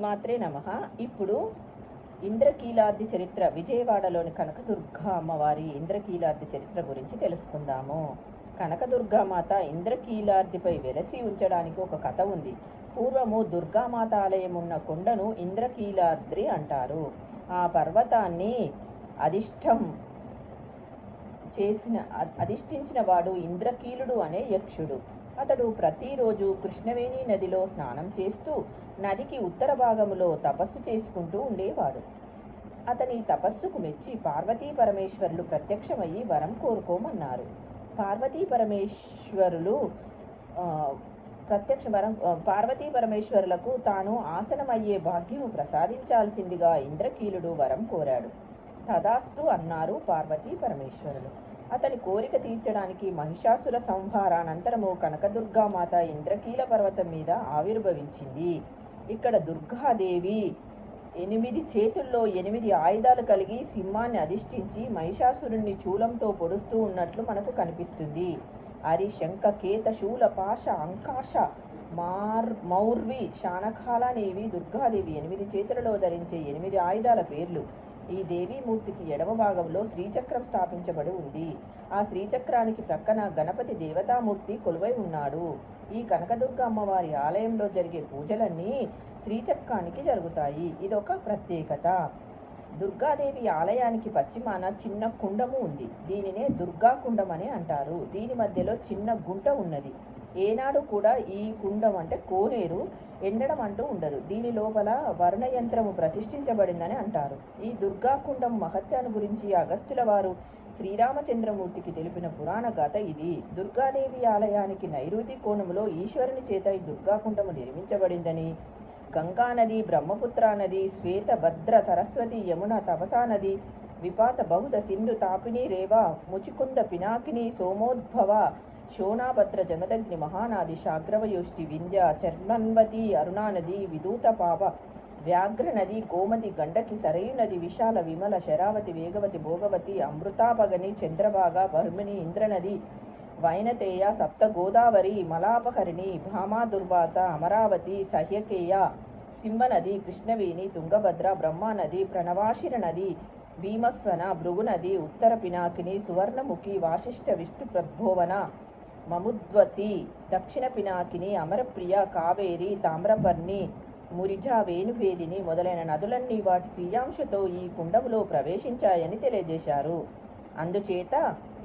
మాత్రే నమ. ఇప్పుడు ఇంద్రకీలాద్రి చరిత్ర విజయవాడలోని కనకదుర్గ అమ్మవారి ఇంద్రకీలాద్రి చరిత్ర గురించి తెలుసుకుందాము. కనకదుర్గామాత ఇంద్రకీలాద్రిపై వెలసి ఉంచడానికి ఒక కథ ఉంది. పూర్వము దుర్గామాత ఆలయం ఉన్న కొండను ఇంద్రకీలాద్రి అంటారు. ఆ పర్వతాన్ని అధిష్టం చేసిన అధిష్ఠించిన వాడు ఇంద్రకీలుడు అనే యక్షుడు. అతడు ప్రతిరోజు కృష్ణవేణి నదిలో స్నానం చేస్తూ నదికి ఉత్తర భాగములో తపస్సు చేసుకుంటూ ఉండేవాడు. అతని తపస్సుకు మెచ్చి పార్వతీ పరమేశ్వరులు ప్రత్యక్షమయ్యి వరం కోరుకోమన్నారు. పార్వతీ పరమేశ్వరులు ప్రత్యక్ష వరం పార్వతీ పరమేశ్వరులకు తాను ఆసనమయ్యే భాగ్యము ప్రసాదించాల్సిందిగా ఇంద్రకీలుడు వరం కోరాడు. తదాస్తు అన్నారు పార్వతీ పరమేశ్వరులు. అతని కోరిక తీర్చడానికి మహిషాసుర సంహారానంతరము కనకదుర్గామాత ఇంద్రకీల పర్వతం మీద ఆవిర్భవించింది. ఇక్కడ దుర్గాదేవి ఎనిమిది చేతుల్లో ఎనిమిది ఆయుధాలు కలిగి సింహాన్ని అధిష్ఠించి మహిషాసురుణ్ణి చూలంతో పొడుస్తూ ఉన్నట్లు మనకు కనిపిస్తుంది. హరి శంఖ కేత శూల పాశ అంకాశ మార్ మౌర్వి శానకాలనేవి దుర్గాదేవి ఎనిమిది చేతులలో ధరించే ఎనిమిది ఆయుధాల పేర్లు. ఈ దేవీమూర్తికి ఎడమ భాగంలో శ్రీచక్రం స్థాపించబడి ఉంది. ఆ శ్రీచక్రానికి ప్రక్కన గణపతి దేవతామూర్తి కొలువై ఉన్నాడు. ఈ కనకదుర్గ అమ్మవారి ఆలయంలో జరిగే పూజలన్నీ శ్రీచక్రానికి జరుగుతాయి. ఇదొక ప్రత్యేకత. దుర్గాదేవి ఆలయానికి పశ్చిమాన చిన్న కుండము ఉంది. దీనినే దుర్గా కుండం అని అంటారు. దీని మధ్యలో చిన్న గుంట ఉన్నది. ఏనాడు కూడా ఈ కుండం అంటే కోనేరు ఎండడం అంటూ ఉండదు. దీని లోపల వర్ణయంత్రము ప్రతిష్ఠించబడిందని అంటారు. ఈ దుర్గా కుండం మహత్యాన్ని గురించి అగస్తుల వారు శ్రీరామచంద్రమూర్తికి తెలిపిన పురాణ గాథ ఇది. దుర్గాదేవి ఆలయానికి నైరుతి కోణములో ఈశ్వరుని చేత ఈ దుర్గాకుండము నిర్మించబడిందని గంగా నది బ్రహ్మపుత్ర నది శ్వేత భద్ర సరస్వతి యమున తపసా నది విపాత బహుద సింధు తాపిని రేవ ముచికుంద పినాకిని సోమోద్భవ శోణాభద్ర జగదగ్ని మహానాది శాగ్రవయోష్టి వింధ్య చర్మన్వతి అరుణానది విదూత పాప వ్యాఘ్ర నది గోమతి గండకి సరయు నది విశాల విమల శరావతి వేగవతి భోగవతి అమృతాపగని చంద్రభాగ బర్మిణి ఇంద్రనది వైనతేయ సప్త గోదావరి మలాపహరిణి భామా దుర్వాస అమరావతి సహ్యకేయ సింహనది కృష్ణవేణి తుంగభద్ర బ్రహ్మానది ప్రణవాశిర నది భీమస్వన భృగునది ఉత్తర పినాకిని సువర్ణముఖి వాసిష్ఠ విష్ణు ప్రద్భోవన మముద్వతి దక్షిణ పినాకిని అమరప్రియ కావేరి తామ్రపర్ణి మురిజా వేణుభేదిని మొదలైన నదులన్నీ వాటి స్వీయాంశతో ఈ కుండములో ప్రవేశించాయని తెలియజేశారు. అందుచేత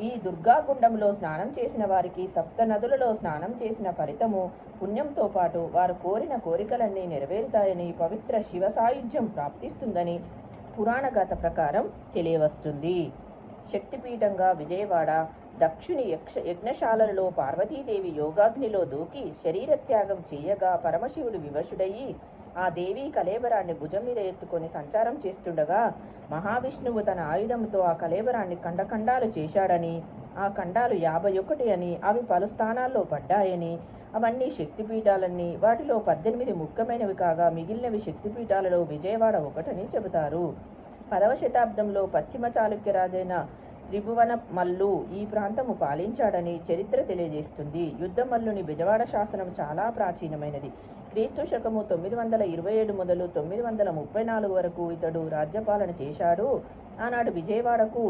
ఈ దుర్గా కుండంలో స్నానం చేసిన వారికి సప్త నదులలో స్నానం చేసిన ఫలితము పుణ్యంతో పాటు వారు కోరిన కోరికలన్నీ నెరవేరుతాయని పవిత్ర శివ సాయుధ్యం ప్రాప్తిస్తుందని పురాణగాథ ప్రకారం తెలియవస్తుంది. శక్తిపీఠంగా విజయవాడ దక్షుని యక్ష యజ్ఞశాలలో పార్వతీదేవి యోగాగ్నిలో దూకి శరీర త్యాగం చేయగా పరమశివుడు వివశుడయ్యి ఆ దేవి కలేబరాన్ని భుజం మీద ఎత్తుకొని సంచారం చేస్తుండగా మహావిష్ణువు తన ఆయుధంతో ఆ కలేబరాన్ని ఖండఖండాలు చేశాడని ఆ ఖండాలు యాభై ఒకటి అని అవి పలు స్థానాల్లో పడ్డాయని అవన్నీ శక్తిపీఠాలన్నీ వాటిలో పద్దెనిమిది ముఖ్యమైనవి కాగా మిగిలినవి శక్తిపీఠాలలో విజయవాడ ఒకటని చెబుతారు. పదవ శతాబ్దంలో పశ్చిమ చాళుక్య రాజైన త్రిభువన మల్లు ఈ ప్రాంతము పాలించాడని చరిత్ర తెలియజేస్తుంది. యుద్ధమల్లుని బెజవాడ శాసనం చాలా ప్రాచీనమైనది. క్రీస్తు శకము తొమ్మిది వందల ఇరవై ఏడు మొదలు తొమ్మిది వందల ముప్పై నాలుగు వరకు ఇతడు రాజ్యపాలన చేశాడు. ఆనాడు విజయవాడకు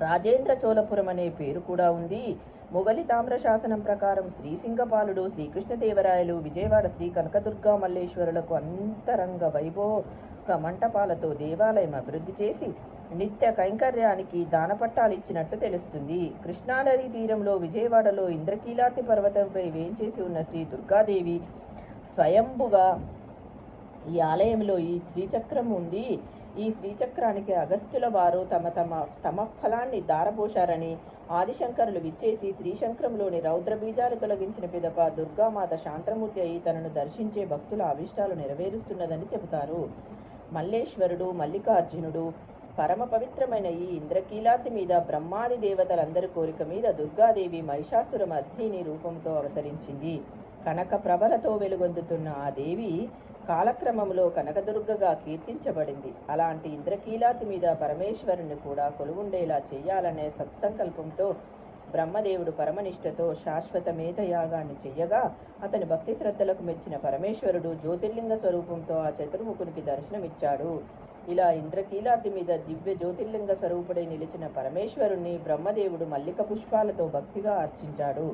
రాజేంద్ర చోళపురం అనే పేరు కూడా ఉంది. మొగలి తామ్ర శాసనం ప్రకారం శ్రీసింగపాలుడు శ్రీకృష్ణదేవరాయలు విజయవాడ శ్రీ కనకదుర్గా మల్లేశ్వరులకు అంతరంగ వైభోగ మంటపాలతో దేవాలయం అభివృద్ధి చేసి నిత్య కైంకర్యానికి దానపట్టాలు ఇచ్చినట్టు తెలుస్తుంది. కృష్ణానది తీరంలో విజయవాడలో ఇంద్రకీలాతి పర్వతంపై వేంచేసి ఉన్న శ్రీ దుర్గాదేవి స్వయంభుగా ఈ ఆలయంలో ఈ శ్రీచక్రం ఉంది. ఈ శ్రీచక్రానికి అగస్త్యుల వారు తమ తమ తమ ఫలాన్ని దారపోశారని ఆదిశంకరులు విచ్చేసి శ్రీశంకరంలోని రౌద్రబీజాలు తొలగించిన పిదప దుర్గామాత శాంతమూర్తి అయి తనను దర్శించే భక్తుల అభిష్టాలు నెరవేరుస్తున్నదని చెబుతారు. మల్లేశ్వరుడు మల్లికార్జునుడు పరమ పవిత్రమైన ఈ ఇంద్రకీలాద్రి మీద బ్రహ్మాది దేవతలందరి కోరిక మీద దుర్గాదేవి మహిషాసుర మధ్యని రూపంతో అవతరించింది. కనక ప్రభలతో వెలుగొందుతున్న ఆ దేవి కాలక్రమంలో కనకదుర్గగా కీర్తించబడింది. అలాంటి ఇంద్రకీలాతి మీద పరమేశ్వరుని కూడా కొలువుండేలా చేయాలనే సత్సంకల్పంతో బ్రహ్మదేవుడు పరమనిష్టతో శాశ్వత మేధయాగాన్ని చెయ్యగా అతని భక్తి శ్రద్ధలకు మెచ్చిన పరమేశ్వరుడు జ్యోతిర్లింగ స్వరూపంతో ఆ చతుర్ముఖునికి దర్శనమిచ్చాడు. ఇలా ఇంద్రకీలాద్రి మీద దివ్య జ్యోతిర్లింగ స్వరూపుడై నిలిచిన పరమేశ్వరుణ్ణి బ్రహ్మదేవుడు మల్లిక పుష్పాలతో భక్తిగా అర్చించాడు.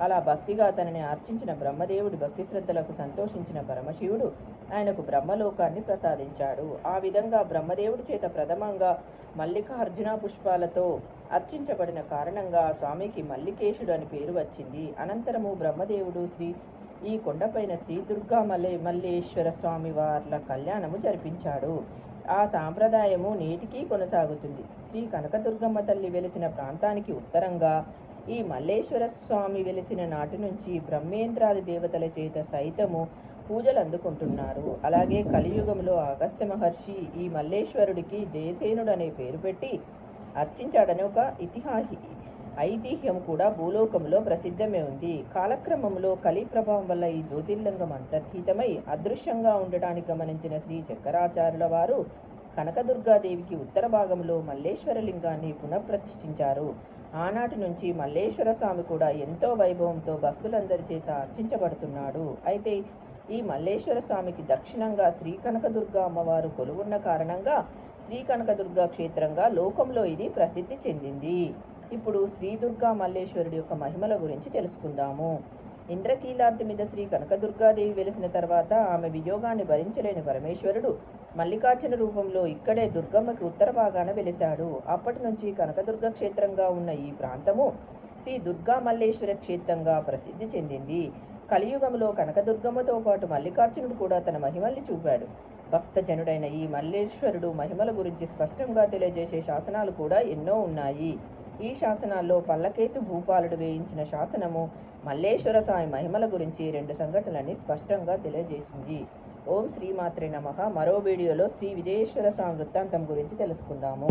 అలా భక్తిగా తనని అర్చించిన బ్రహ్మదేవుడి భక్తి శ్రద్ధలకు సంతోషించిన పరమశివుడు ఆయనకు బ్రహ్మలోకాన్ని ప్రసాదించాడు. ఆ విధంగా బ్రహ్మదేవుడి చేత ప్రథమంగా మల్లికార్జున పుష్పాలతో అర్చించబడిన కారణంగా స్వామికి మల్లికేశుడు అని పేరు వచ్చింది. అనంతరము బ్రహ్మదేవుడు శ్రీ ఈ కొండపైన శ్రీ దుర్గా మల్లె మల్లేశ్వర స్వామి వార్ల కళ్యాణము జరిపించాడు. ఆ సాంప్రదాయము నేటికీ కొనసాగుతుంది. శ్రీ కనకదుర్గమ్మ తల్లి వెలిసిన ప్రాంతానికి ఉత్తరంగా ఈ మల్లేశ్వర స్వామి వెలిసిన నాటి నుంచి బ్రహ్మేంద్రాది దేవతల చేత సైతము పూజలు అందుకుంటున్నారు. అలాగే కలియుగంలో అగస్త్య మహర్షి ఈ మల్లేశ్వరుడికి జయసేనుడు అనే పేరు పెట్టి అర్చించాడని ఒక ఇతిహాసి ఐతిహ్యం కూడా భూలోకంలో ప్రసిద్ధమే ఉంది. కాలక్రమంలో కలి ప్రభావం వల్ల ఈ జ్యోతిర్లింగం అంతర్హితమై అదృశ్యంగా ఉండటానికి గమనించిన శ్రీ చక్కరాచార్యుల వారు కనకదుర్గాదేవికి ఉత్తర భాగంలో మల్లేశ్వర లింగాన్ని పునఃప్రతిష్ఠించారు. ఆనాటి నుంచి మల్లేశ్వర స్వామి కూడా ఎంతో వైభవంతో భక్తులందరి చేత అర్చించబడుతున్నాడు. అయితే ఈ మల్లేశ్వర స్వామికి దక్షిణంగా శ్రీ కనకదుర్గ అమ్మవారు కొలువున్న కారణంగా శ్రీ కనకదుర్గ క్షేత్రంగా లోకంలో ఇది ప్రసిద్ధి చెందింది. ఇప్పుడు శ్రీ దుర్గా మల్లేశ్వరుడి యొక్క మహిమల గురించి తెలుసుకుందాము. ఇంద్రకీలాద్రి మీద శ్రీ కనకదుర్గాదేవి వెలిసిన తర్వాత ఆమె వియోగాన్ని భరించలేని పరమేశ్వరుడు మల్లికార్జున రూపంలో ఇక్కడే దుర్గమ్మకి ఉత్తర భాగాన వెలిశాడు. అప్పటి నుంచి కనకదుర్గ క్షేత్రంగా ఉన్న ఈ ప్రాంతము శ్రీ దుర్గా మల్లేశ్వర క్షేత్రంగా ప్రసిద్ధి చెందింది. కలియుగంలో కనకదుర్గమ్మతో పాటు మల్లికార్జునుడు కూడా తన మహిమల్ని చూపాడు. భక్తజనుడైన ఈ మల్లేశ్వరుడు మహిమల గురించి స్పష్టంగా తెలియజేసే శాసనాలు కూడా ఎన్నో ఉన్నాయి. ఈ శాసనాల్లో పల్లకేతు భూపాలుడు వేయించిన శాసనము మల్లేశ్వర సాయి మహిమల గురించి రెండు సంఘటనలని స్పష్టంగా తెలియజేసింది. ఓం శ్రీమాత్రే నమః. మరో వీడియోలో శ్రీ విజయేశ్వర స్వామి వృత్తాంతం గురించి తెలుసుకుందాము.